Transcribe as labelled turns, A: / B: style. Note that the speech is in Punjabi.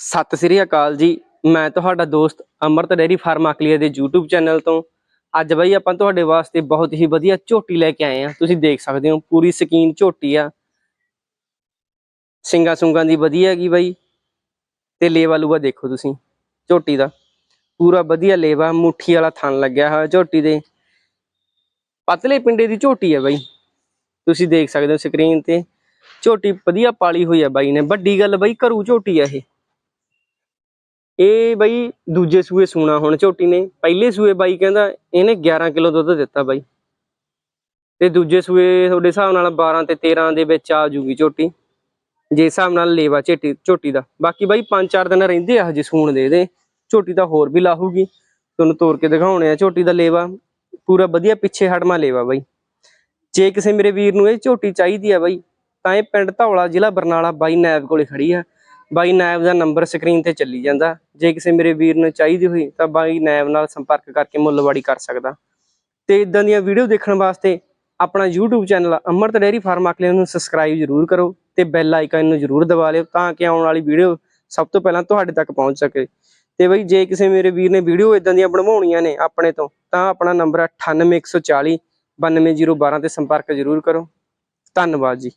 A: ਸਤਿ ਸ੍ਰੀ ਅਕਾਲ ਜੀ। ਮੈਂ ਤੁਹਾਡਾ ਦੋਸਤ ਅਮਰਤ ਡੇਰੀ ਫਾਰਮ ਅਕਲੀਆ ਦੇ YouTube ਚੈਨਲ ਤੋਂ। ਅੱਜ ਬਈ ਆਪਾਂ ਤੁਹਾਡੇ ਵਾਸਤੇ ਬਹੁਤ ਹੀ ਵਧੀਆ ਝੋਟੀ ਲੈ ਕੇ ਆਏ ਆ ਤੁਸੀਂ ਦੇਖ ਸਕਦੇ ਹੋ, ਪੂਰੀ ਸਕੀਨ ਝੋਟੀ ਆ। ਸਿੰਗਾ ਸੁੰਗਾਂ ਦੀ ਵਧੀਆ ਹੈਗੀ ਬਈ। ਤੇ ਲੇਵਾ ਲੂਆ ਦੇਖੋ ਤੁਸੀਂ, ਝੋਟੀ ਦਾ। ਪੂਰਾ ਵਧੀਆ ਲੇਵਾ, ਮੁੱਠੀ ਵਾਲਾ ਥਣ ਲੱਗਿਆ ਹੋਇਆ ਝੋਟੀ ਦੇ। ਪਤਲੇ ਪਿੰਡੇ ਦੀ ਝੋਟੀ ਹੈ ਬਈ। ਤੁਸੀਂ ਦੇਖ ਸਕਦੇ ਹੋ ਸਕਰੀਨ ਤੇ। ਝੋਟੀ ਵਧੀਆ ਪਾਲੀ ਹੋਈ ਹੈ ਬਾਈ ਨੇ। ਵੱਡੀ ਗੱਲ ਬਈ, ਘਰੂ ਝੋਟੀ ਹੈ ਇਹ। ਇਹ ਬਾਈ ਦੂਜੇ ਸੂਏ ਸੂਣਾ ਹੁਣ ਝੋਟੀ ਨੇ, ਪਹਿਲੇ ਸੂਏ ਬਾਈ ਕਹਿੰਦਾ ਇਹਨੇ 11 ਕਿਲੋ ਦੁੱਧ ਦਿੱਤਾ ਬਾਈ। ਤੇ ਦੂਜੇ ਸੂਏ ਤੁਹਾਡੇ ਹਿਸਾਬ ਨਾਲ 12 ਤੇ 13 ਦੇ ਵਿੱਚ ਆ ਜੂਗੀ ਝੋਟੀ, ਜੇ ਹਿਸਾਬ ਨਾਲ ਲੇਵਾ ਝੇਟੀ ਝੋਟੀ ਦਾ। ਬਾਕੀ ਬਾਈ 5-4 ਦਿਨ ਰਹਿੰਦੇ ਆ ਹਜੇ ਸੂਣ ਦੇ ਇਹਦੇ ਝੋਟੀ ਤਾਂ ਹੋਰ ਵੀ ਲਾਹੂਗੀ। ਤੁਹਾਨੂੰ ਤੋੜ ਕੇ ਦਿਖਾਉਣੇ ਆ ਝੋਟੀ ਦਾ ਲੇਵਾ, ਪੂਰਾ ਵਧੀਆ ਪਿੱਛੇ ਹੜਮਾ ਲੇਵਾ ਬਾਈ। ਜੇ ਕਿਸੇ ਮੇਰੇ ਵੀਰ ਨੂੰ ਇਹ ਝੋਟੀ ਚਾਹੀਦੀ ਆ ਬਾਈ, ਤਾਂ ਇਹ ਪਿੰਡ ਧੌਲਾ ਜ਼ਿਲ੍ਹਾ ਬਰਨਾਲਾ ਬਾਈ ਨਾਇਬ ਕੋਲੇ ਖੜੀ ਆ। ਬਾਈ ਨਾਇਬ ਦਾ ਨੰਬਰ ਸਕਰੀਨ ਤੇ ਚੱਲੀ ਜਾਂਦਾ। ਜੇ ਕਿਸੇ ਮੇਰੇ ਵੀਰ ਨੂੰ ਚਾਹੀਦੀ ਹੋਈ ਤਾਂ ਬਾਈ ਨਾਇਬ ਨਾਲ ਸੰਪਰਕ ਕਰਕੇ ਮੁੱਲਵਾੜੀ ਕਰ ਸਕਦਾ। ਤੇ ਇਦਾਂ ਦੀਆਂ ਵੀਡੀਓ ਦੇਖਣ ਵਾਸਤੇ ਆਪਣਾ YouTube channel Amrat dairy farm ਅਕਲੇ ਨੂੰ ਸਬਸਕ੍ਰਾਈਬ ਜ਼ਰੂਰ ਕਰੋ ਤੇ ਬੈਲ ਆਈਕਨ ਨੂੰ ਜ਼ਰੂਰ ਦਬਾ ਲਿਓ ਤਾਂ ਕਿ ਆਉਣ ਵਾਲੀ ਵੀਡੀਓ ਸਭ ਤੋਂ ਪਹਿਲਾਂ ਤੁਹਾਡੇ ਤੱਕ ਪਹੁੰਚ ਸਕੇ। ਤੇ ਬਈ ਜੇ ਕਿਸੇ ਮੇਰੇ ਵੀਰ ਨੇ ਵੀਡੀਓ ਇਦਾਂ ਦੀਆਂ ਬਣਵਾਉਣੀਆਂ ਨੇ ਆਪਣੇ ਤੋਂ ਤਾਂ ਆਪਣਾ ਨੰਬਰ 98140 92012 ਤੇ ਸੰਪਰਕ ਜ਼ਰੂਰ ਕਰੋ। ਧੰਨਵਾਦ ਜੀ।